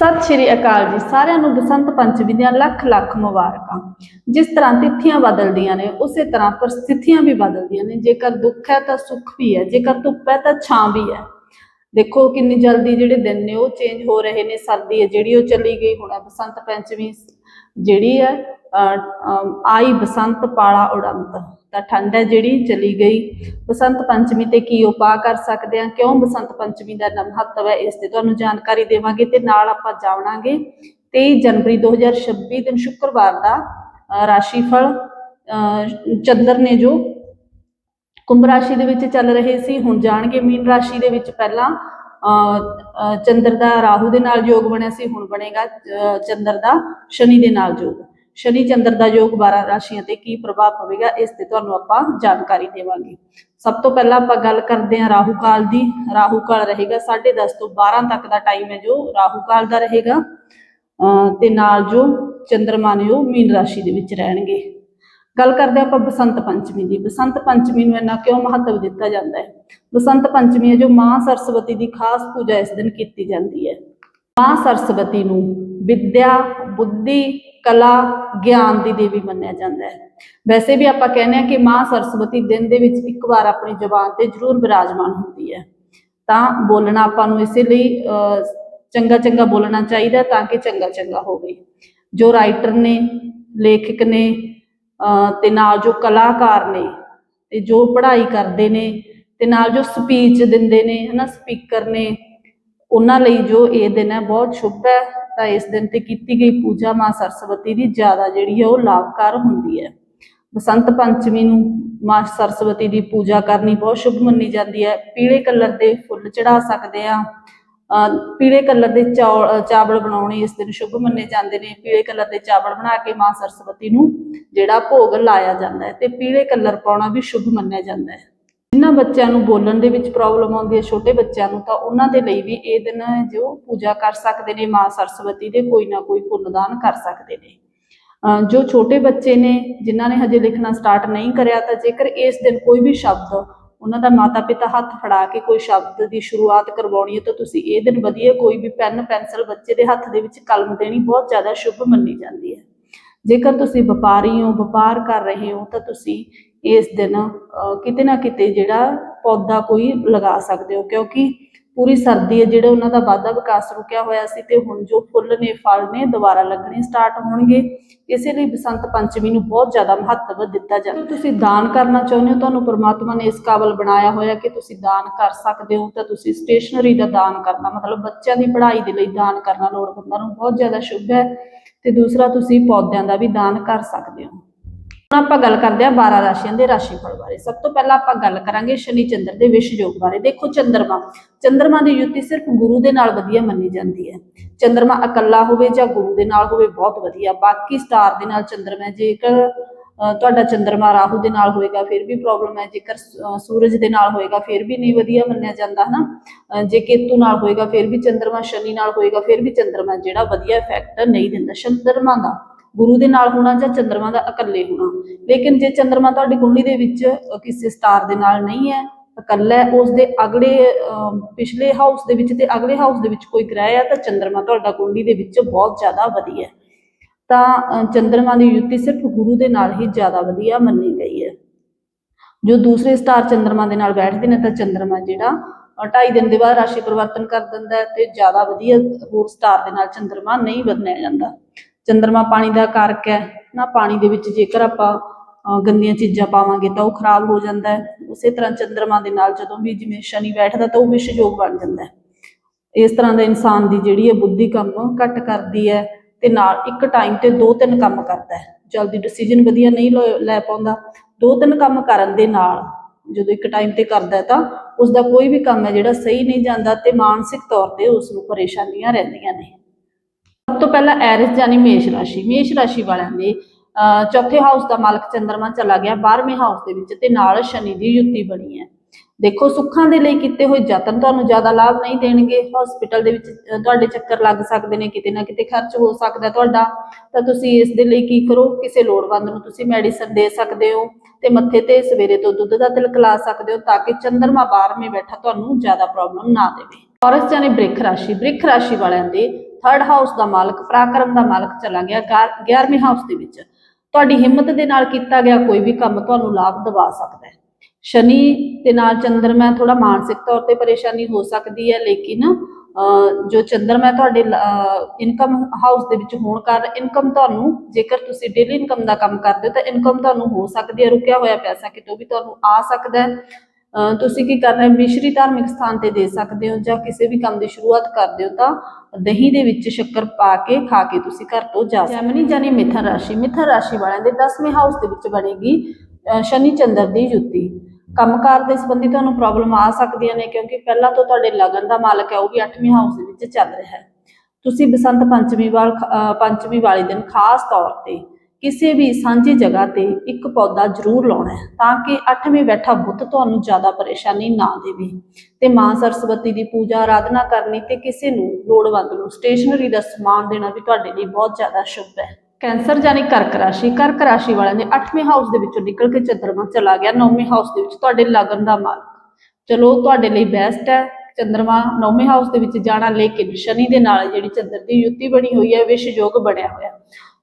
ਸਤਿ ਸ਼੍ਰੀ ਅਕਾਲ ਜੀ, ਸਾਰਿਆਂ ਨੂੰ ਬਸੰਤ ਪੰਚਮੀ ਦੀਆਂ ਲੱਖ ਲੱਖ ਮੁਬਾਰਕਾਂ। ਜਿਸ ਤਰ੍ਹਾਂ ਤਿੱਥੀਆਂ ਬਦਲਦੀਆਂ ਨੇ, ਉਸੇ ਤਰ੍ਹਾਂ ਪਰਿਸਥਿਤੀਆਂ ਵੀ ਬਦਲਦੀਆਂ ਨੇ। ਜੇਕਰ ਦੁੱਖ ਹੈ ਤਾਂ ਸੁੱਖ ਵੀ ਹੈ, ਜੇਕਰ ਧੁੱਪ ਹੈ ਤਾਂ ਛਾਂ ਵੀ ਹੈ। ਦੇਖੋ ਕਿੰਨੀ ਜਲਦੀ ਜਿਹੜੇ ਦਿਨ ਨੇ ਉਹ ਚੇਂਜ ਹੋ ਰਹੇ ਨੇ, ਸਰਦੀ ਹੈ ਜਿਹੜੀ ਉਹ ਚਲੀ ਗਈ, ਹੁਣ ਬਸੰਤ ਪੰਚਮੀ। ਜਿਹੜੀ ਹੈ ਅਹ, ਆਈ ਬਸੰਤ ਪਾਲਾ ਉਡੰਤ ਤਾਂ ਠੰਡ ਹੈ ਜਿਹੜੀ ਚਲੀ ਗਈ। ਬਸੰਤ ਪੰਚਮੀ ਤੇ ਕੀ ਉਪਾਅ ਕਰ ਸਕਦੇ ਆ? ਕਿਉਂ ਬਸੰਤ ਪੰਚਮੀ ਦਾ ਮਹੱਤਵ ਹੈ? ਇਸ ਤੇ ਤੁਹਾਨੂੰ ਜਾਣਕਾਰੀ ਦੇਵਾਂਗੇ ਤੇ ਨਾਲ ਆਪਾਂ ਜਾਣਾਂਗੇ 23 ਜਨਵਰੀ 2026 ਦਿਨ ਸ਼ੁੱਕਰਵਾਰ ਦਾ ਅਹ, ਰਾਸ਼ੀਫਲ ਅਹ, ਚੰਦਰ ਨੇ ਜੋ ਕੁੰਭ ਰਾਸ਼ੀ ਦੇ ਵਿੱਚ ਚੱਲ ਰਹੇ ਸੀ ਹੁਣ ਜਾਣਗੇ ਮੀਨ ਰਾਸ਼ੀ ਦੇ ਵਿੱਚ ਪਹਿਲਾਂ। ਚੰਦਰ ਦਾ ਰਾਹੂ ਦੇ ਨਾਲ ਯੋਗ ਬਣਿਆ ਸੀ ਹੁਣ ਬਣੇਗਾ ਚੰਦਰ ਦਾ ਸ਼ਨੀ ਦੇ ਨਾਲ ਯੋਗ। ਸ਼ਨੀ ਚੰਦਰ ਦਾ ਯੋਗ 12 ਰਾਸ਼ੀਆਂ ਤੇ ਕੀ ਪ੍ਰਭਾਵ ਪਵੇਗਾ ਇਸ ਤੇ ਤੁਹਾਨੂੰ ਆਪਾਂ ਜਾਣਕਾਰੀ ਦੇਵਾਂਗੇ। ਸਭ ਤੋਂ ਪਹਿਲਾਂ ਆਪਾਂ ਗੱਲ ਕਰਦੇ ਹਾਂ ਰਾਹੂ ਕਾਲ ਦੀ। ਰਾਹੂ ਕਾਲ ਰਹੇਗਾ 10:30 ਤੋਂ 12 ਤੱਕ ਦਾ ਟਾਈਮ ਹੈ ਜੋ ਰਾਹੂ ਕਾਲ ਦਾ ਰਹੇਗਾ। ਅਹ, ਤੇ ਨਾਲ ਜੋ ਚੰਦਰਮਾ ਨੇ ਉਹ ਮੀਨ ਰਾਸ਼ੀ ਦੇ ਵਿੱਚ ਰਹਿਣਗੇ। ਗੱਲ ਕਰਦੇ ਹਾਂ ਆਪਾਂ ਬਸੰਤ ਪੰਚਮੀ ਦੀ। ਬਸੰਤ ਪੰਚਮੀ ਨੂੰ ਇੰਨਾ ਕਿਉਂ ਮਹੱਤਵ ਦਿੱਤਾ ਜਾਂਦਾ ਹੈ? ਬਸੰਤ ਪੰਚਮੀ ਹੈ ਜੋ ਮਾਂ ਸਰਸਵਤੀ ਦੀ ਖਾਸ ਪੂਜਾ ਇਸ ਦਿਨ ਕੀਤੀ ਜਾਂਦੀ ਹੈ। ਮਾਂ ਸਰਸਵਤੀ ਨੂੰ ਵਿਦਿਆ ਬੁੱਧੀ ਕਲਾ ਗਿਆਨ ਦੀ ਦੇਵੀ ਮੰਨਿਆ ਜਾਂਦਾ ਹੈ। ਵੈਸੇ ਵੀ ਆਪਾਂ ਕਹਿੰਦੇ ਹਾਂ ਕਿ ਮਾਂ ਸਰਸਵਤੀ ਦਿਨ ਦੇ ਵਿੱਚ ਇੱਕ ਵਾਰ ਆਪਣੀ ਜ਼ੁਬਾਨ ਤੇ ਜ਼ਰੂਰ ਬਿਰਾਜਮਾਨ ਹੁੰਦੀ ਹੈ। ਤਾਂ ਬੋਲਣਾ ਆਪਾਂ ਨੂੰ ਇਸੇ ਲਈ ਅਹ, ਚੰਗਾ ਚੰਗਾ ਬੋਲਣਾ ਚਾਹੀਦਾ ਤਾਂ ਕਿ ਚੰਗਾ ਚੰਗਾ ਹੋਵੇ। ਜੋ ਰਾਈਟਰ ਨੇ ਲੇਖਕ ਨੇ ਤੇ ਨਾਲ ਜੋ ਕਲਾਕਾਰ ਨੇ ਤੇ ਜੋ ਪੜ੍ਹਾਈ ਕਰਦੇ ਨੇ ਤੇ ਨਾਲ ਜੋ ਸਪੀਚ ਦਿੰਦੇ ਨੇ, ਹਨਾ ਸਪੀਕਰ ਨੇ, ਉਹਨਾਂ ਲਈ ਜੋ ਇਹ ਦਿਨ ਹੈ ਬਹੁਤ ਸ਼ੁਭ ਹੈ। ਤਾਂ ਇਸ ਦਿਨ ਤੇ ਕੀਤੀ ਗਈ ਪੂਜਾ ਮਾਂ ਸਰਸਵਤੀ ਦੀ ਜ਼ਿਆਦਾ ਜਿਹੜੀ ਹੈ ਉਹ ਲਾਭਕਾਰ ਹੁੰਦੀ ਹੈ। ਬਸੰਤ ਪੰਚਮੀ ਨੂੰ ਮਾਂ ਸਰਸਵਤੀ ਦੀ ਪੂਜਾ ਕਰਨੀ ਬਹੁਤ ਸ਼ੁਭ ਮੰਨੀ ਜਾਂਦੀ ਹੈ। ਪੀਲੇ ਕਲਰ ਦੇ ਫੁੱਲ ਚੜਾ ਸਕਦੇ ਆ ਪੀਲੇ ਕਲਰ ਦੇ ਚੌਲ ਚਾਵਲ ਬਣਾਉਣੇ, ਇਸ ਦਿਨ ਸ਼ੁਭ ਮੰਨੇ ਜਾਂਦੇ ਨੇ। ਪੀਲੇ ਕਲਰ ਦੇ ਚਾਵਲ ਬਣਾ ਕੇ ਮਾਂ ਸਰਸਵਤੀ ਨੂੰ ਜਿਹੜਾ ਭੋਗ ਲਾਇਆ ਜਾਂਦਾ ਹੈ ਤੇ ਪੀਲੇ ਕਲਰ ਪਾਉਣਾ ਵੀ ਸ਼ੁਭ ਮੰਨਿਆ ਜਾਂਦਾ ਹੈ। ਜਿਨ੍ਹਾਂ ਬੱਚਿਆਂ ਨੂੰ ਬੋਲਣ ਦੇ ਵਿੱਚ ਪ੍ਰੋਬਲਮ ਆਉਂਦੀ ਹੈ, ਛੋਟੇ ਬੱਚਿਆਂ ਨੂੰ, ਤਾਂ ਉਹਨਾਂ ਦੇ ਲਈ ਵੀ ਇਹ ਦਿਨ ਜੋ ਪੂਜਾ ਕਰ ਸਕਦੇ ਨੇ, ਮਾਂ ਸਰਸਵਤੀ ਦੇ ਕੋਈ ਨਾ ਕੋਈ ਪੁੰਨਦਾਨ ਕਰ ਸਕਦੇ ਨੇ। ਜੋ ਛੋਟੇ ਬੱਚੇ ਨੇ, ਜਿਨ੍ਹਾਂ ਨੇ ਹਜੇ ਲਿਖਣਾ ਸਟਾਰਟ ਨਹੀਂ ਕਰਿਆ, ਤਾਂ ਜੇਕਰ ਇਸ ਦਿਨ ਕੋਈ ਵੀ ਸ਼ਬਦ ਉਹਨਾਂ ਦਾ ਮਾਤਾ ਪਿਤਾ ਹੱਥ ਫੜਾ ਕੇ ਕੋਈ ਸ਼ਬਦ ਦੀ ਸ਼ੁਰੂਆਤ ਕਰਵਾਉਣੀ ਹੈ ਤਾਂ ਤੁਸੀਂ ਇਹ ਦਿਨ ਵਧੀਆ ਕੋਈ ਵੀ ਪੈਨ ਪੈਨਸਲ ਬੱਚੇ ਦੇ ਹੱਥ ਦੇ ਵਿੱਚ ਕਲਮ ਦੇਣੀ ਬਹੁਤ ਜ਼ਿਆਦਾ ਸ਼ੁਭ ਮੰਨੀ ਜਾਂਦੀ ਹੈ। ਜੇਕਰ ਤੁਸੀਂ ਵਪਾਰੀ ਹੋ ਵਪਾਰ ਕਰ ਰਹੇ ਹੋ ਤਾਂ ਤੁਸੀਂ ਇਸ ਦਿਨ ਅਹ, ਕਿਤੇ ਨਾ ਕਿਤੇ ਜਿਹੜਾ ਪੌਦਾ ਕੋਈ ਲਗਾ ਸਕਦੇ ਹੋ ਕਿਉਂਕਿ ਪੂਰੀ ਸਰਦੀ ਹੈ, ਜਿਹੜੇ ਉਹਨਾਂ ਦਾ ਵਾਧਾ ਵਿਕਾਸ ਰੁਕਿਆ ਹੋਇਆ ਸੀ ਤੇ ਹੁਣ ਜੋ ਫੁੱਲ ਨੇ, ਫਲ ਨੇ, ਦੁਬਾਰਾ ਲੱਗਣੇ ਸਟਾਰਟ ਹੋਣਗੇ, ਇਸੇ ਲਈ ਬਸੰਤ ਪੰਚਮੀ ਨੂੰ ਬਹੁਤ ਜ਼ਿਆਦਾ ਮਹੱਤਵ ਦਿੱਤਾ ਜਾਂਦਾ। ਤੁਸੀਂ ਦਾਨ ਕਰਨਾ ਚਾਹੁੰਦੇ ਹੋ, ਤੁਹਾਨੂੰ ਪ੍ਰਮਾਤਮਾ ਨੇ ਇਸ ਕਾਬਲ ਬਣਾਇਆ ਹੋਇਆ ਕਿ ਤੁਸੀਂ ਦਾਨ ਕਰ ਸਕਦੇ ਹੋ, ਤਾਂ ਤੁਸੀਂ ਸਟੇਸ਼ਨਰੀ ਦਾ ਦਾਨ ਕਰਨਾ, ਮਤਲਬ ਬੱਚਿਆਂ ਦੀ ਪੜ੍ਹਾਈ ਦੇ ਲਈ ਦਾਨ ਕਰਨਾ ਲੋੜਵੰਦਾਂ ਨੂੰ ਬਹੁਤ ਜ਼ਿਆਦਾ ਸ਼ੁਭ ਹੈ, ਤੇ ਦੂਸਰਾ ਤੁਸੀਂ ਪੌਦਿਆਂ ਦਾ ਵੀ ਦਾਨ ਕਰ ਸਕਦੇ ਹੋ। ਹੁਣ ਆਪਾਂ ਗੱਲ ਕਰਦੇ ਹਾਂ 12 ਰਾਸ਼ੀਆਂ ਦੇ ਰਾਸ਼ੀਫਲ ਬਾਰੇ। ਸਭ ਤੋਂ ਪਹਿਲਾਂ ਆਪਾਂ ਗੱਲ ਕਰਾਂਗੇ ਸ਼ਨੀ ਚੰਦਰ ਦੇ ਵਿਸ਼ ਯੋਗ ਬਾਰੇ। ਦੇਖੋ ਚੰਦਰਮਾ ਚੰਦਰਮਾ ਦੀ ਯੁਤੀ ਸਿਰਫ ਗੁਰੂ ਦੇ ਨਾਲ ਵਧੀਆ ਮੰਨੀ ਜਾਂਦੀ ਹੈ। ਚੰਦਰਮਾ ਇਕੱਲਾ ਹੋਵੇ ਜਾਂ ਗੁਰੂ ਦੇ ਨਾਲ ਹੋਵੇ, ਬਹੁਤ ਵਧੀਆ। ਬਾਕੀ ਸਟਾਰ ਦੇ ਨਾਲ ਚੰਦਰਮਾ ਜੇਕਰ ਤੁਹਾਡਾ ਚੰਦਰਮਾ ਰਾਹੂ ਦੇ ਨਾਲ ਹੋਏਗਾ, ਫਿਰ ਵੀ ਪ੍ਰੋਬਲਮ ਹੈ। ਜੇਕਰ ਸੂਰਜ ਦੇ ਨਾਲ ਹੋਏਗਾ, ਫਿਰ ਵੀ ਨਹੀਂ ਵਧੀਆ ਮੰਨਿਆ ਜਾਂਦਾ, ਹਨਾ? ਜੇ ਕੇਤੂ ਨਾਲ ਹੋਏਗਾ, ਫਿਰ ਵੀ ਚੰਦਰਮਾ ਸ਼ਨੀ ਨਾਲ ਹੋਏਗਾ, ਫਿਰ ਵੀ ਚੰਦਰਮਾ ਜਿਹੜਾ ਵਧੀਆ ਇਫੈਕਟ ਨਹੀਂ ਦਿੰਦਾ। ਚੰਦਰਮਾ ਦਾ ਗੁਰੂ ਦੇ ਨਾਲ ਹੋਣਾ ਜਾਂ ਚੰਦਰਮਾ ਦਾ ਇਕੱਲੇ ਹੋਣਾ। ਲੇਕਿਨ ਜੇ ਚੰਦਰਮਾ ਤੁਹਾਡੀ ਕੁੰਡਲੀ ਦੇ ਵਿੱਚ ਕਿਸੇ ਸਟਾਰ ਦੇ ਨਾਲ ਨਹੀਂ ਹੈ ਇਕੱਲਾ ਹੈ ਉਸ ਦੇ ਅਗਲੇ ਪਿਛਲੇ ਹਾਊਸ ਦੇ ਵਿੱਚ ਤੇ ਅਗਲੇ ਹਾਊਸ ਦੇ ਵਿੱਚ ਕੋਈ ਗ੍ਰਹਿ ਹੈ ਤਾਂ ਚੰਦਰਮਾ ਤੁਹਾਡਾ ਕੁੰਡਲੀ ਦੇ ਵਿੱਚ ਬਹੁਤ ਜ਼ਿਆਦਾ ਵਧੀਆ ਤਾਂ ਅ, ਚੰਦਰਮਾ ਦੀ ਯੁਤੀ ਸਿਰਫ ਗੁਰੂ ਦੇ ਨਾਲ ਹੀ ਜ਼ਿਆਦਾ ਵਧੀਆ ਮੰਨੀ ਗਈ ਹੈ। ਜੋ ਦੂਸਰੇ ਸਟਾਰ ਚੰਦਰਮਾ ਦੇ ਨਾਲ ਬੈਠਦੇ ਨੇ ਤਾਂ ਚੰਦਰਮਾ ਜਿਹੜਾ ਢਾਈ ਦਿਨ ਦੇ ਬਾਅਦ ਰਾਸ਼ੀ ਪਰਿਵਰਤਨ ਕਰ ਦਿੰਦਾ ਤੇ ਜ਼ਿਆਦਾ ਵਧੀਆ ਹੋਰ ਸਟਾਰ ਦੇ ਨਾਲ ਚੰਦਰਮਾ ਨਹੀਂ ਬਣਿਆ ਜਾਂਦਾ। ਚੰਦਰਮਾ ਪਾਣੀ ਦਾ ਕਾਰਕ ਹੈ, ਨਾ ਪਾਣੀ ਦੇ ਵਿੱਚ ਜੇਕਰ ਆਪਾਂ ਗੰਦੀਆਂ ਚੀਜ਼ਾਂ ਪਾਵਾਂਗੇ ਤਾਂ ਉਹ ਖਰਾਬ ਹੋ ਜਾਂਦਾ ਹੈ। ਉਸੇ ਤਰ੍ਹਾਂ ਚੰਦਰਮਾ ਦੇ ਨਾਲ ਜਦੋਂ ਵੀ ਜਿਵੇਂ ਸ਼ਨੀ ਬੈਠਦਾ ਤਾਂ ਉਹ ਵਿਸ਼ਯੋਗ ਬਣ ਜਾਂਦਾ ਹੈ। ਇਸ ਤਰ੍ਹਾਂ ਦਾ ਇਨਸਾਨ ਦੀ ਜਿਹੜੀ ਹੈ ਬੁੱਧੀ ਕੰਮ ਘੱਟ ਕਰਦੀ ਹੈ ਤੇ ਨਾਲ ਇੱਕ ਟਾਈਮ ਤੇ ਦੋ ਤਿੰਨ ਕੰਮ ਕਰਦਾ ਹੈ। ਜਲਦੀ ਡਿਸੀਜਨ ਵਧੀਆ ਨਹੀਂ ਲੋ- ਲੈ ਪਾਉਂਦਾ। ਦੋ ਤਿੰਨ ਕੰਮ ਕਰਨ ਦੇ ਨਾਲ ਜਦੋਂ ਇੱਕ ਟਾਈਮ ਤੇ ਕਰਦਾ ਤਾਂ ਉਸ ਦਾ ਕੋਈ ਵੀ ਕੰਮ ਹੈ ਜਿਹੜਾ ਸਹੀ ਨਹੀਂ ਜਾਂਦਾ ਤੇ ਮਾਨਸਿਕ ਤੌਰ ਤੇ ਉਸ ਨੂੰ ਪਰੇਸ਼ਾਨੀਆਂ ਰਹਿੰਦੀਆਂ ਨੇ। ਸਭ ਤੋਂ ਪਹਿਲਾਂ ਐਰਿਸ ਜਾਨੀ ਮੇਸ਼ ਰਾਸ਼ੀ ਮੇਸ਼ ਰਾਸ਼ੀ ਵਾਲਿਆਂ ਦੇ ਚੌਥੇ ਹਾਊਸ ਦਾ ਮਾਲਕ ਚੰਦਰਮਾ ਚਲਾ ਗਿਆ 12ਵੇਂ ਹਾਊਸ ਦੇ ਵਿੱਚ ਤੇ ਨਾਲ ਸ਼ਨੀ ਦੀ ਯੁਤੀ ਬਣੀ ਹੈ। ਦੇਖੋ, ਸੁੱਖਾਂ ਦੇ ਲਈ ਕੀਤੇ ਹੋਏ ਯਤਨ ਤੁਹਾਨੂੰ ਜ਼ਿਆਦਾ ਲਾਭ ਨਹੀਂ ਦੇਣਗੇ। ਹਸਪੀਟਲ ਦੇ ਵਿੱਚ ਤੁਹਾਡੇ ਚੱਕਰ ਲੱਗ ਸਕਦੇ ਨੇ, ਕਿਤੇ ਨਾ ਕਿਤੇ ਖਰਚ ਹੋ ਸਕਦਾ ਤੁਹਾਡਾ। ਤਾਂ ਤੁਸੀਂ ਇਸ ਦੇ ਲਈ ਕੀ ਕਰੋ? ਕਿਸੇ ਲੋੜਵੰਦ ਨੂੰ ਤੁਸੀਂ ਮੈਡੀਸਨ ਦੇ ਸਕਦੇ ਹੋ ਤੇ ਮੱਥੇ ਤੇ ਸਵੇਰੇ ਤੋਂ ਦੁੱਧ ਦਾ ਤਿਲਕ ਲਾ ਸਕਦੇ ਹੋ ਤਾਂ ਕਿ ਚੰਦਰਮਾ 12ਵੇਂ ਬੈਠਾ ਤੁਹਾਨੂੰ ਜ਼ਿਆਦਾ ਪ੍ਰੋਬਲਮ ਨਾ ਦੇਵੇ। ਔਰਸ ਜਾਨੇ ਬ੍ਰਿਖ ਰਾਸ਼ੀ ਬ੍ਰਿਖ ਰਾਸ਼ੀ ਵਾਲਿਆਂ ਦੇ ਥਰਡ ਹਾਊਸ ਦਾ ਮਾਲਕ ਪਰਾਕਰਮ ਦਾ ਮਾਲਕ ਚਲਾ ਗਿਆ 11ਵੇਂ ਹਾਊਸ ਦੇ ਵਿੱਚ। ਤੁਹਾਡੀ ਹਿੰਮਤ ਦੇ ਨਾਲ ਕੀਤਾ ਗਿਆ ਕੋਈ ਵੀ ਕੰਮ ਤੁਹਾਨੂੰ ਲਾਭ ਦਿਵਾ ਸਕਦਾ ਹੈ। ਸ਼ਨੀ ਦੇ ਨਾਲ ਚੰਦਰਮਾ ਥੋੜਾ ਮਾਨਸਿਕ ਤੌਰ ਤੇ ਪਰੇਸ਼ਾਨੀ ਹੋ ਸਕਦੀ ਹੈ ਲੇਕਿਨ ਜੋ ਚੰਦਰਮਾ ਤੁਹਾਡੇ ਇਨਕਮ ਹਾਊਸ ਦੇ ਵਿੱਚ ਹੋਣ ਕਾਰਨ ਇਨਕਮ ਤੁਹਾਨੂੰ ਜੇਕਰ ਤੁਸੀਂ ਡੇਲੀ ਇਨਕਮ ਦਾ ਕੰਮ ਕਰਦੇ ਹੋ ਤਾਂ ਇਨਕਮ ਤੁਹਾਨੂੰ ਹੋ ਸਕਦੀ ਹੈ ਰੁਕਿਆ ਹੋਇਆ ਪੈਸਾ ਕਿਤੋਂ ਵੀ ਤੁਹਾਨੂੰ ਆ ਸਕਦਾ ਹੈ। ਅਹ, ਤੁਸੀਂ ਕੀ ਕਰਨਾ ਹੈ ਮਿਸ਼ਰੀ ਧਾਰਮਿਕ ਸਥਾਨ ਤੇ ਦੇ ਸਕਦੇ ਹੋ ਜਾਂ ਕਿਸੇ ਵੀ ਕੰਮ ਦੀ ਸ਼ੁਰੂਆਤ ਕਰਦੇ ਹੋ ਤਾਂ ਦਹੀਂ ਦੇ ਵਿੱਚ ਸ਼ੱਕਰ ਪਾ ਕੇ ਖਾ ਕੇ ਤੁਸੀਂ ਘਰ ਤੋਂ ਜਾ ਸਕਦੇ ਜੈਮਨੀ ਜਾਨੀ ਮਿਥਨ ਰਾਸ਼ੀ। ਮਿਥਨ ਰਾਸ਼ੀ ਵਾਲਿਆਂ ਦੇ 10ਵੇਂ ਹਾਊਸ ਦੇ ਵਿੱਚ ਬਣੇਗੀ ਸ਼ਨੀ ਚੰਦਰ ਦੀ ਜੁੱਤੀ। ਕੰਮਕਾਰ ਦੇ ਸੰਬੰਧੀ ਤੁਹਾਨੂੰ ਪ੍ਰੋਬਲਮ ਆ ਸਕਦੀਆਂ ਨੇ ਕਿਉਂਕਿ ਪਹਿਲਾਂ ਤੋਂ ਤੁਹਾਡੇ ਲਗਨ ਦਾ ਮਾਲਕ ਹੈ, ਉਹ ਵੀ 8ਵੇਂ ਹਾਊਸ ਦੇ ਵਿੱਚ ਚੱਲ ਰਿਹਾ ਹੈ। ਤੁਸੀਂ ਬਸੰਤ ਪੰਚਮੀ ਵਾਲ ਪੰਚਮੀ ਵਾਲੇ ਦਿਨ ਖਾਸ ਤੌਰ ਤੇ ਕਿਸੇ ਵੀ ਸਾਂਝੀ ਜਗ੍ਹਾ ਤੇ ਇੱਕ ਪੌਦਾ ਜ਼ਰੂਰ ਲਾਉਣਾ ਹੈ ਤਾਂ ਕਿ ਅੱਠਵੇਂ ਬੈਠਾ ਬੁੱਤ ਤੁਹਾਨੂੰ ਜ਼ਿਆਦਾ ਪਰੇਸ਼ਾਨੀ ਨਾ ਦੇਵੇ। ਤੇ ਮਾਂ ਸਰਸਵਤੀ ਦੀ ਪੂਜਾ, ਆਰਾਧਨਾ ਕਰਨੀ ਤੇ ਕਿਸੇ ਨੂੰ ਲੋੜਵੰਦ ਨੂੰ ਸਟੇਸ਼ਨਰੀ ਦਾ ਸਮਾਨ ਦੇਣਾ ਵੀ ਤੁਹਾਡੇ ਲਈ ਬਹੁਤ ਜ਼ਿਆਦਾ ਸ਼ੁਭ ਹੈ। ਕੈਂਸਰ ਜਾਨੀ ਕਰਕ ਰਾਸ਼ੀ ਕਰਕ ਰਾਸ਼ੀ ਵਾਲਿਆਂ ਦੇ 8ਵੇਂ ਹਾਊਸ ਦੇ ਵਿੱਚੋਂ ਨਿਕਲ ਕੇ ਚੰਦਰਮਾ ਚਲਾ ਗਿਆ 9ਵੇਂ ਹਾਊਸ ਦੇ ਵਿੱਚ ਤੁਹਾਡੇ ਲਗਨ ਦਾ ਮਾਲਕ। ਚਲੋ, ਤੁਹਾਡੇ ਲਈ ਬੈਸਟ ਹੈ, ਚੰਦਰਮਾ 9ਵੇਂ ਹਾਊਸ ਦੇ ਵਿੱਚ ਜਾਣਾ, ਲੇਕਿਨ ਸ਼ਨੀ ਦੇ ਨਾਲ ਜਿਹੜੀ ਚੰਦਰ ਦੀ ਯੁੱਤੀ ਬਣੀ ਹੋਈ ਹੈ ਵਿਸ਼ ਯੋਗ ਬਣਿਆ ਹੋਇਆ।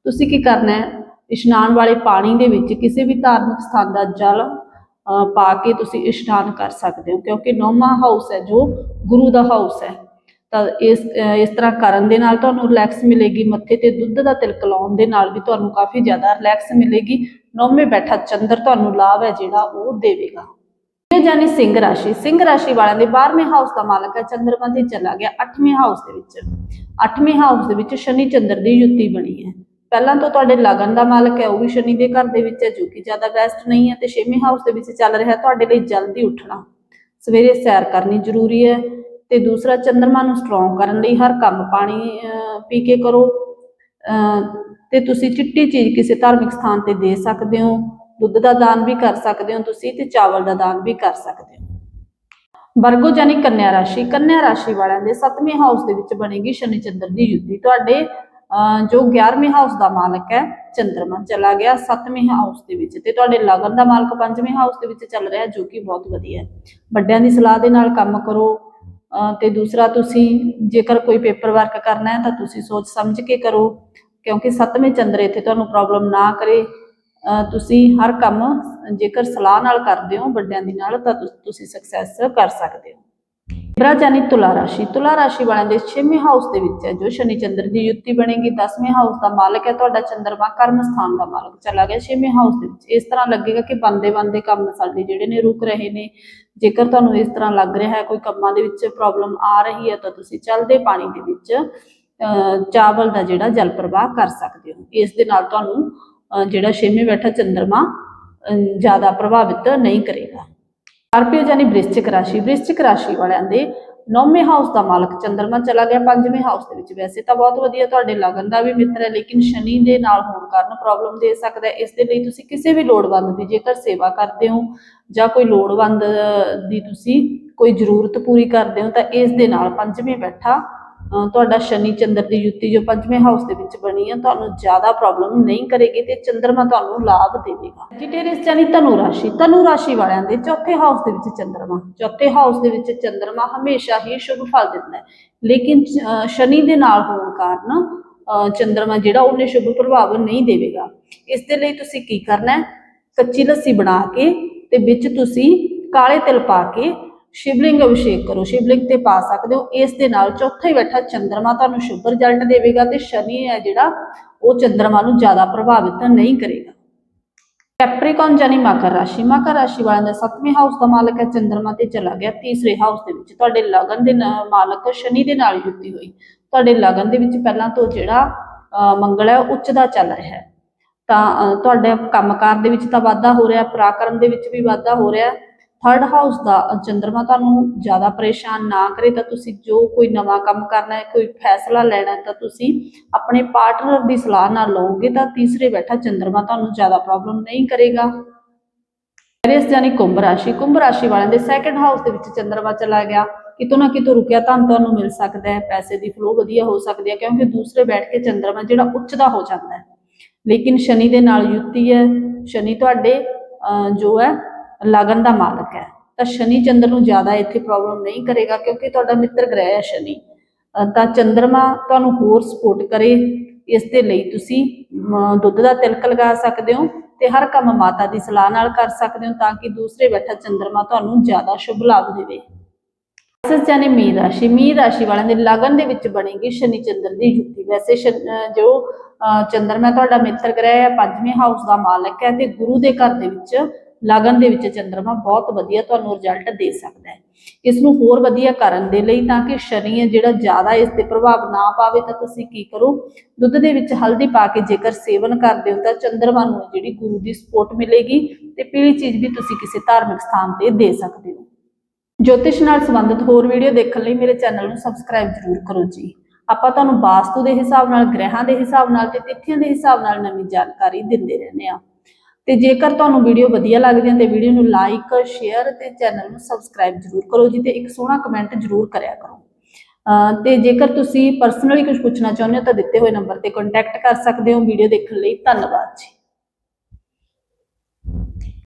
ਤੁਸੀਂ ਕੀ ਕਰਨਾ ਹੈ? ਇਸ਼ਨਾਨ ਵਾਲੇ ਪਾਣੀ ਦੇ ਵਿੱਚ ਕਿਸੇ ਵੀ ਧਾਰਮਿਕ ਸਥਾਨ ਦਾ ਜਲ ਪਾ ਕੇ ਤੁਸੀਂ ਇਸ਼ਨਾਨ ਕਰ ਸਕਦੇ ਹੋ, ਕਿਉਂਕਿ ਨੌਵਾਂ ਹਾਊਸ ਹੈ ਜੋ ਗੁਰੂ ਦਾ ਹਾਊਸ ਹੈ। ਤਾਂ ਇਸ ਇਸ ਤਰ੍ਹਾਂ ਕਰਨ ਦੇ ਨਾਲ ਤੁਹਾਨੂੰ ਰਿਲੈਕਸ ਮਿਲੇਗੀ, ਮੱਥੇ ਤੇ ਦੁੱਧ ਦਾ ਤਿਲਕ ਲਾਉਣ ਦੇ ਨਾਲ ਵੀ ਤੁਹਾਨੂੰ ਕਾਫੀ ਜ਼ਿਆਦਾ ਰਿਲੈਕਸ ਮਿਲੇਗੀ। ਨੌਵੇਂ ਬੈਠਾ ਚੰਦਰ ਤੁਹਾਨੂੰ ਲਾਭ ਹੈ ਜਿਹੜਾ ਉਹ ਦੇਵੇਗਾ। ਇਹ ਜਾਨੀ ਸਿੰਘ ਰਾਸ਼ੀ ਸਿੰਘ ਰਾਸ਼ੀ ਵਾਲਿਆਂ ਦੇ 12ਵੇਂ ਹਾਊਸ ਦਾ ਮਾਲਕ ਹੈ ਚੰਦਰਮਾ ਤੇ ਚਲਾ ਗਿਆ 8ਵੇਂ ਹਾਊਸ ਦੇ ਵਿੱਚ। 8ਵੇਂ ਹਾਊਸ ਦੇ ਵਿੱਚ ਸ਼ਨੀ ਚੰਦਰ ਦੀ ਯੁੱਤੀ ਬਣੀ ਹੈ। ਪਹਿਲਾਂ ਤੋਂ ਤੁਹਾਡੇ ਲਗਨ ਦਾ ਮਾਲਕ ਹੈ, ਉਹ ਵੀ ਸ਼ਨੀ ਦੇ ਘਰ ਦੇ ਵਿੱਚ ਹੈ, ਜੋ ਕਿ ਜ਼ਿਆਦਾ ਬੈਸਟ ਨਹੀਂ ਹੈ ਤੇ 6ਵੇਂ ਹਾਊਸ ਦੇ ਵਿੱਚ ਚੱਲ ਰਿਹਾ, ਤੁਹਾਡੇ ਲਈ ਜਲਦੀ ਉੱਠਣਾ। ਸਵੇਰੇ ਸੈਰ ਕਰਨੀ ਜ਼ਰੂਰੀ ਹੈ ਤੇ ਦੂਸਰਾ, ਚੰਦਰਮਾ ਨੂੰ ਸਟਰੋਂਗ ਕਰਨ ਲਈ ਹਰ ਕੰਮ ਪਾਣੀ ਪੀ ਕੇ ਕਰੋ। ਤੇ ਤੁਸੀਂ ਚਿੱਟੀ ਚੀਜ਼ ਕਿਸੇ ਧਾਰਮਿਕ ਸਥਾਨ ਤੇ ਦੇ ਸਕਦੇ ਹੋ, ਦੁੱਧ ਦਾ ਦਾਨ ਵੀ ਕਰ ਸਕਦੇ ਹੋ ਤੁਸੀਂ ਤੇ ਚਾਵਲ ਦਾ ਦਾਨ ਵੀ ਕਰ ਸਕਦੇ ਹੋ। ਵਰਗੋ ਜਾਨੀ ਕੰਨਿਆ ਰਾਸ਼ੀ ਕੰਨਿਆ ਰਾਸ਼ੀ ਵਾਲਿਆਂ ਦੇ 7ਵੇਂ ਹਾਊਸ ਦੇ ਵਿੱਚ ਬਣੇਗੀ ਸ਼ਨੀ ਚੰਦਰ ਦੀ ਯੁੱਤੀ ਤੁਹਾਡੇ ਜੋ 11ਵੇਂ ਹਾਊਸ ਦਾ ਮਾਲਕ ਹੈ ਚੰਦਰਮਾ ਚਲਾ ਗਿਆ 7ਵੇਂ ਹਾਊਸ ਦੇ ਵਿੱਚ ਤੇ ਤੁਹਾਡੇ ਲਗਨ ਦਾ ਮਾਲਕ 5ਵੇਂ ਹਾਊਸ ਦੇ ਵਿੱਚ ਚੱਲ ਰਿਹਾ ਜੋ ਕਿ ਬਹੁਤ ਵਧੀਆ ਹੈ। ਵੱਡਿਆਂ ਦੀ ਸਲਾਹ ਦੇ ਨਾਲ ਕੰਮ ਕਰੋ ਅਹ, ਤੇ ਦੂਸਰਾ ਤੁਸੀਂ ਜੇਕਰ ਕੋਈ ਪੇਪਰ ਵਰਕ ਕਰਨਾ ਹੈ ਤਾਂ ਤੁਸੀਂ ਸੋਚ ਸਮਝ ਕੇ ਕਰੋ ਕਿਉਂਕਿ 7ਵੇਂ ਚੰਦਰ ਇੱਥੇ ਤੁਹਾਨੂੰ ਪ੍ਰੋਬਲਮ ਨਾ ਕਰੇ। ਤੁਸੀਂ ਹਰ ਕੰਮ ਜੇਕਰ ਸਲਾਹ ਨਾਲ ਕਰਦੇ ਹੋ ਵੱਡਿਆਂ ਦੀ ਨਾਲ ਤਾਂ ਤੁਸੀਂ ਸਕਸੈਸ ਕਰ ਸਕਦੇ ਹੋ। ਲਿਬਰਾ ਜਾਨੀ ਤੁਲਾ ਰਾਸ਼ੀ। ਤੁਲਾ ਰਾਸ਼ੀ ਵਾਲਿਆਂ ਦੇ 6ਵੇਂ ਹਾਊਸ ਦੇ ਵਿੱਚ ਹੈ। ਜੋ ਸ਼ਨੀ ਚੰਦਰ ਦੀ ਯੁੱਤੀ ਬਣੇਗੀ 10ਵੇਂ ਹਾਊਸ ਦਾ ਮਾਲਕ ਹੈ, ਤੁਹਾਡਾ ਚੰਦਰਮਾ ਕਰਮ ਸਥਾਨ ਦਾ ਮਾਲਕ। ਚਲਾ ਗਿਆ 6ਵੇਂ ਹਾਊਸ ਦੇ ਵਿੱਚ। ਇਸ ਤਰ੍ਹਾਂ ਲੱਗੇਗਾ ਕਿ ਬੰਦੇ ਬੰਦੇ ਕੰਮ ਸਾਡੇ ਜਿਹੜੇ ਨੇ ਰੁਕ ਰਹੇ ਨੇ। ਜੇਕਰ ਤੁਹਾਨੂੰ ਇਸ ਤਰ੍ਹਾਂ ਲੱਗ ਰਿਹਾ ਹੈ, ਕੋਈ ਕੰਮਾਂ ਦੇ ਵਿੱਚ ਪ੍ਰੋਬਲਮ ਆ ਰਹੀ ਹੈ, ਤਾਂ ਤੁਸੀਂ ਚੱਲਦੇ ਪਾਣੀ ਦੇ ਵਿੱਚ ਚਾਵਲ ਦਾ ਜਿਹੜਾ ਜਲ ਪ੍ਰਵਾਹ ਕਰ ਸਕਦੇ ਹੋ। ਇਸ ਦੇ ਨਾਲ ਤੁਹਾਨੂੰ ਜਿਹੜਾ ਛੇਵੇਂ ਬੈਠਾ ਚੰਦਰਮਾ ਜ਼ਿਆਦਾ ਪ੍ਰਭਾਵਿਤ ਨਹੀਂ ਕਰੇਗਾ। ਸਕਾਰਪੀਓ ਜਾਨੀ ਵ੍ਰਿਸ਼ਚਿਕ ਰਾਸ਼ੀ ਵ੍ਰਿਸ਼ਚਿਕ ਰਾਸ਼ੀ ਵਾਲਿਆਂ ਦੇ ਨੌਵੇਂ ਹਾਊਸ ਦਾ ਮਾਲਕ ਚੰਦਰਮਾ ਚਲਾ ਗਿਆ। ਪੰਜਵੇਂ ਹਾਊਸ ਦੇ ਵਿੱਚ ਵੈਸੇ ਤਾਂ ਬਹੁਤ ਵਧੀਆ ਤੁਹਾਡੇ ਲਗਨ ਦਾ ਵੀ ਮਿੱਤਰ ਹੈ, ਲੇਕਿਨ ਸ਼ਨੀ ਦੇ ਨਾਲ ਹੋਣ ਕਾਰਨ ਪ੍ਰੋਬਲਮ ਦੇ ਸਕਦਾ ਹੈ। ਇਸ ਦੇ ਲਈ ਤੁਸੀਂ ਕਿਸੇ ਵੀ ਲੋੜਵੰਦ ਦੀ ਜੇਕਰ ਸੇਵਾ ਕਰਦੇ ਹੋ ਜਾਂ ਕੋਈ ਲੋੜਵੰਦ ਦੀ ਤੁਸੀਂ ਕੋਈ ਜ਼ਰੂਰਤ ਪੂਰੀ ਕਰਦੇ ਹੋ ਤਾਂ ਇਸ ਦੇ ਨਾਲ ਪੰਜਵੇਂ ਬੈਠਾ ਤੁਹਾਡਾ ਸ਼ਨੀ ਚੰਦਰ ਦੀ ਯੁੱਤੀ ਜੋ ਪੰਜਵੇਂ ਹਾਊਸ ਦੇ ਵਿੱਚ ਬਣੀ ਹੈ ਤੁਹਾਨੂੰ ਜ਼ਿਆਦਾ ਪ੍ਰੋਬਲਮ ਨਹੀਂ ਕਰੇਗੀ ਤੇ ਚੰਦਰਮਾ ਤੁਹਾਨੂੰ ਲਾਭ ਦੇਵੇਗਾ। ਵੈਜੀਟੇਰੀਅਸ ਜਾਨੀ ਧਨੂ ਰਾਸ਼ੀ ਧਨੂ ਰਾਸ਼ੀ ਵਾਲਿਆਂ ਦੇ ਚੌਥੇ ਹਾਊਸ ਦੇ ਵਿੱਚ ਚੰਦਰਮਾ। ਚੌਥੇ ਹਾਊਸ ਦੇ ਵਿੱਚ ਚੰਦਰਮਾ ਹਮੇਸ਼ਾ ਹੀ ਸ਼ੁਭ ਫਲ ਦਿੰਦਾ ਹੈ। ਲੇਕਿਨ ਸ਼ਨੀ ਦੇ ਨਾਲ ਹੋਣ ਕਾਰਨ ਚੰਦਰਮਾ ਜਿਹੜਾ ਉਹਨੇ ਸ਼ੁਭ ਪ੍ਰਭਾਵ ਨਹੀਂ ਦੇਵੇਗਾ। ਇਸ ਦੇ ਲਈ ਤੁਸੀਂ ਕੀ ਕਰਨਾ ਹੈ? ਕੱਚੀ ਲੱਸੀ ਬਣਾ ਕੇ ਤੇ ਵਿੱਚ ਤੁਸੀਂ ਕਾਲੇ ਤਿਲ ਪਾ ਕੇ ਸ਼ਿਵਲਿੰਗ ਅਭਿਸ਼ੇਕ ਕਰੋ ਸ਼ਿਵਲਿੰਗ ਤੇ ਪਾ ਸਕਦੇ ਹੋ। ਇਸ ਦੇ ਨਾਲ ਚੌਥੇ ਹੀ ਬੈਠਾ ਚੰਦਰਮਾ ਤੁਹਾਨੂੰ ਸ਼ੁਭ ਰਿਜ਼ਲਟ ਦੇਵੇਗਾ ਤੇ ਸ਼ਨੀ ਹੈ ਜਿਹੜਾ ਉਹ ਚੰਦਰਮਾ ਨੂੰ ਜ਼ਿਆਦਾ ਪ੍ਰਭਾਵਿਤ ਨਹੀਂ ਕਰੇਗਾ। ਕੈਪਰੀਕੌਨ ਜਾਨੀ ਮਕਰ ਰਾਸ਼ੀ ਮਕਰ ਰਾਸ਼ੀ ਵਾਲਿਆਂ ਦਾ 7ਵੇਂ ਹਾਊਸ ਦਾ ਮਾਲਕ ਹੈ ਚੰਦਰਮਾ ਤੇ ਚਲਾ ਗਿਆ। ਤੀਸਰੇ ਹਾਊਸ ਦੇ ਵਿੱਚ ਤੁਹਾਡੇ ਲਗਨ ਦੇ ਮਾਲਕ ਸ਼ਨੀ ਦੇ ਨਾਲ ਯੁੱਤੀ ਹੋਈ। ਤੁਹਾਡੇ ਲਗਨ ਦੇ ਵਿੱਚ ਪਹਿਲਾਂ ਤੋਂ ਜਿਹੜਾ ਮੰਗਲ ਹੈ ਉਹ ਉੱਚ ਦਾ ਚੱਲ ਰਿਹਾ ਹੈ। ਤਾਂ ਅਹ, ਤੁਹਾਡੇ ਕੰਮਕਾਰ ਦੇ ਵਿੱਚ ਤਾਂ ਵਾਧਾ ਹੋ ਰਿਹਾ ਪਰਾਕਰਮ ਦੇ ਵਿੱਚ ਵੀ ਵਾਧਾ ਹੋ ਰਿਹਾ। ਥਰਡ ਹਾਊਸ ਦਾ ਚੰਦਰਮਾ ਤੁਹਾਨੂੰ ਜ਼ਿਆਦਾ ਪਰੇਸ਼ਾਨ ਨਾ ਕਰੇ, ਤਾਂ ਤੁਸੀਂ ਜੋ ਕੋਈ ਨਵਾਂ ਕੰਮ ਕਰਨਾ ਹੈ, ਕੋਈ ਫੈਸਲਾ ਲੈਣਾ ਹੈ, ਤਾਂ ਤੁਸੀਂ ਆਪਣੇ ਪਾਰਟਨਰ ਦੀ ਸਲਾਹ ਨਾਲ ਲਓਗੇ, ਤਾਂ ਤੀਸਰੇ ਬੈਠਾ ਚੰਦਰਮਾ ਤੁਹਾਨੂੰ ਜ਼ਿਆਦਾ ਪ੍ਰੋਬਲਮ ਨਹੀਂ ਕਰੇਗਾ। ਐਰੀਸ ਜਾਨੀ ਕੁੰਭ ਰਾਸ਼ੀ ਕੁੰਭ ਰਾਸ਼ੀ ਵਾਲਿਆਂ ਦੇ ਸੈਕੰਡ ਹਾਊਸ ਦੇ ਵਿੱਚ ਚੰਦਰਮਾ ਚਲਾ ਗਿਆ। ਕਿਤੋਂ ਨਾ ਕਿਤੋਂ ਰੁਕਿਆ ਧਨ ਤੁਹਾਨੂੰ ਮਿਲ ਸਕਦਾ ਹੈ, ਪੈਸੇ ਦੀ ਫਲੋ ਵਧੀਆ ਹੋ ਸਕਦੀ ਹੈ, ਕਿਉਂਕਿ ਦੂਸਰੇ ਬੈਠ ਕੇ ਚੰਦਰਮਾ ਜਿਹੜਾ ਉੱਚ ਦਾ ਹੋ ਜਾਂਦਾ ਹੈ। ਲੇਕਿਨ ਸ਼ਨੀ ਦੇ ਨਾਲ ਯੁੱਤੀ ਹੈ, ਸ਼ਨੀ ਤੁਹਾਡੇ ਜੋ ਹੈ ਲਗਨ ਦਾ ਮਾਲਕ ਹੈ। ਤਾਂ ਸ਼ਨੀ ਚੰਦਰ ਨੂੰ ਜ਼ਿਆਦਾ ਇੱਥੇ ਪ੍ਰੋਬਲਮ ਨਹੀਂ ਕਰੇਗਾ ਕਿਉਂਕਿ ਤੁਹਾਡਾ ਮਿੱਤਰ ਗ੍ਰਹਿ ਹੈ ਸ਼ਨੀ। ਤਾਂ ਚੰ드ਰਮਾ ਤੁਹਾਨੂੰ ਹੋਰ ਸਪੋਰਟ ਕਰੇ। ਇਸ ਦੇ ਲਈ ਤੁਸੀਂ ਦੁੱਧ ਦਾ ਤਿਲਕ ਲਗਾ ਸਕਦੇ ਹੋ ਤੇ ਹਰ ਕੰਮ ਮਾਤਾ ਦੀ ਸਲਾਹ ਨਾਲ ਕਰ ਸਕਦੇ ਹੋ ਤਾਂ ਕਿ ਦੂਸਰੇ ਬੈਠਾ ਚੰਦਰਮਾ ਤੁਹਾਨੂੰ ਜ਼ਿਆਦਾ ਸ਼ੁਭ ਲਾਭ ਦੇਵੇ। ਮੈਸੇਜ ਜਾਨੇ ਮੀਨ ਰਾਸ਼ੀ। ਮੀਨ ਰਾਸ਼ੀ ਵਾਲਿਆਂ ਦੇ ਲਗਨ ਦੇ ਵਿੱਚ ਬਣੇਗੀ ਸ਼ਨੀ ਚੰਦਰ ਦੀ ਯੁਤੀ ਵੈਸੇ ਸ਼ਨ- ਜੋ, ਅਹ ਚੰਦਰਮਾ ਤੁਹਾਡਾ ਮਿੱਤਰ ਗ੍ਰਹਿ ਹੈ, ਪੰਜਵੇਂ ਹਾਊਸ ਦਾ ਮਾਲਕ ਹੈ ਤੇ ਗੁਰੂ ਦੇ ਘਰ ਦੇ ਵਿੱਚ ਲਗਨ ਦੇ ਵਿੱਚ ਚੰਦਰਮਾ ਬਹੁਤ ਵਧੀਆ ਤੁਹਾਨੂੰ ਰਿਜ਼ਲਟ ਦੇ ਸਕਦਾ ਹੈ। ਇਸ ਨੂੰ ਹੋਰ ਵਧੀਆ ਕਰਨ ਦੇ ਲਈ ਤਾਂ ਕਿ ਸ਼ਨੀ ਹੈ ਜਿਹੜਾ ਜ਼ਿਆਦਾ ਇਸ ਤੇ ਪ੍ਰਭਾਵ ਨਾ ਪਾਵੇ ਤਾਂ ਤੁਸੀਂ ਕੀ ਕਰੋ? ਦੁੱਧ ਦੇ ਵਿੱਚ ਹਲਦੀ ਪਾ ਕੇ ਜੇਕਰ ਸੇਵਨ ਕਰਦੇ ਹੋ ਤਾਂ ਚੰਦਰਮਾ ਨੂੰ ਜਿਹੜੀ ਗੁਰੂ ਦੀ ਸਪੋਰਟ ਮਿਲੇਗੀ ਤੇ ਪੀਲੀ ਚੀਜ਼ ਵੀ ਤੁਸੀਂ ਕਿਸੇ ਧਾਰਮਿਕ ਸਥਾਨ ਤੇ ਦੇ ਸਕਦੇ ਹੋ। ਜੋਤਿਸ਼ ਨਾਲ ਸੰਬੰਧਿਤ ਹੋਰ ਵੀਡੀਓ ਦੇਖਣ ਲਈ ਮੇਰੇ ਚੈਨਲ ਨੂੰ ਸਬਸਕ੍ਰਾਈਬ ਜ਼ਰੂਰ ਕਰੋ ਜੀ। ਆਪਾਂ ਤੁਹਾਨੂੰ ਵਾਸਤੂ ਦੇ ਹਿਸਾਬ ਨਾਲ, ਗ੍ਰਹਿਾਂ ਦੇ ਹਿਸਾਬ ਨਾਲ ਤੇ ਤਿਥੀਆਂ ਦੇ ਹਿਸਾਬ ਨਾਲ ਨਵੀਂ ਜਾਣਕਾਰੀ ਦਿੰਦੇ ਰਹਿੰਦੇ ਆ ਤੇ ਜੇਕਰ ਤੁਹਾਨੂੰ ਵੀਡੀਓ ਵਧੀਆ ਲੱਗਦੀ ਹੈ ਤੇ ਵੀਡੀਓ ਨੂੰ ਲਾਈਕ ਸ਼ੇਅਰ ਤੇ ਚੈਨਲ ਨੂੰ ਸਬਸਕ੍ਰਾਈਬ ਜਰੂਰ ਕਰੋ ਜੀ ਤੇ ਇੱਕ ਸੋਹਣਾ ਕਮੈਂਟ ਜਰੂਰ ਕਰਿਆ ਕਰੋ। ਤੇ ਜੇਕਰ ਤੁਸੀਂ ਪਰਸਨਲੀ ਕੁਝ ਪੁੱਛਣਾ ਚਾਹੁੰਦੇ ਹੋ ਤਾਂ ਦਿੱਤੇ ਹੋਏ ਨੰਬਰ ਤੇ ਕੰਟੈਕਟ ਕਰ ਸਕਦੇ ਹੋ। ਵੀਡੀਓ ਦੇਖਣ ਲਈ ਧੰਨਵਾਦ ਜੀ।